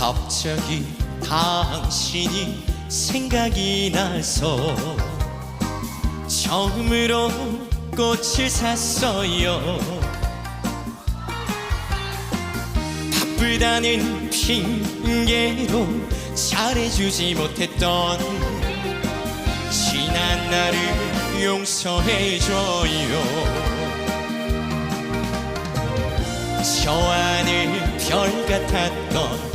갑자기 당신이 생각이 나서 처음으로 꽃을 샀어요. 바쁘다는 핑계로 잘해주지 못했던 지난 날을 용서해줘요. 저 안에 별 같았던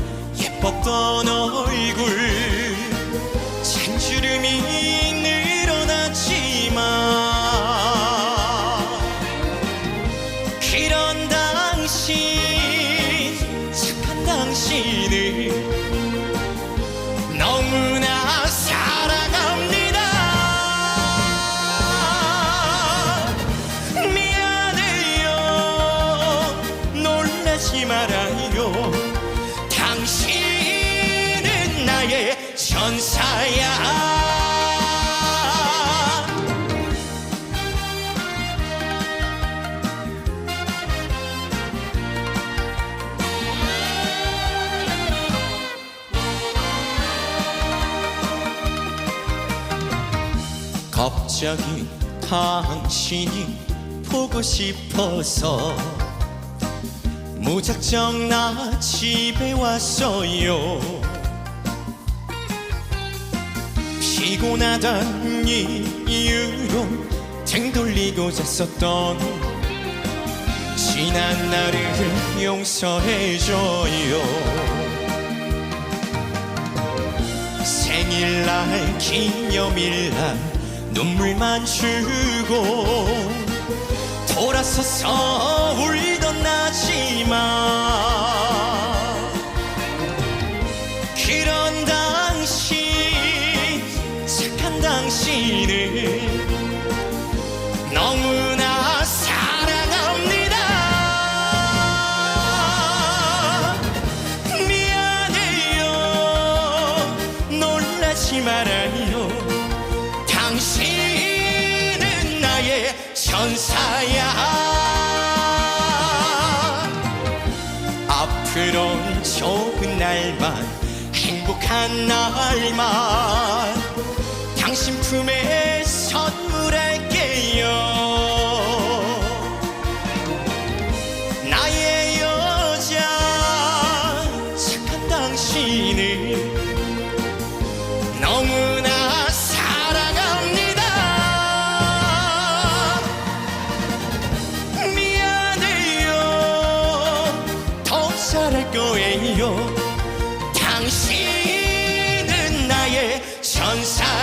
예뻤던 얼굴. 잔주름이 늘어났지만 그런 당신 착한 당신을 천사야. 갑자기 당신이 보고 싶어서 무작정 나 집에 왔어요 피곤하단 이유로 등 돌리고 잤었던 지난 날을 용서해줘요. 생일날 기념일날 눈물만 주고 돌아서서 울 말아요. 당신은 나의 천사야. 앞으로는 좋은 날만 행복한 날만 당신 품에 선물 잘할 거예요. 당신은 나의 천사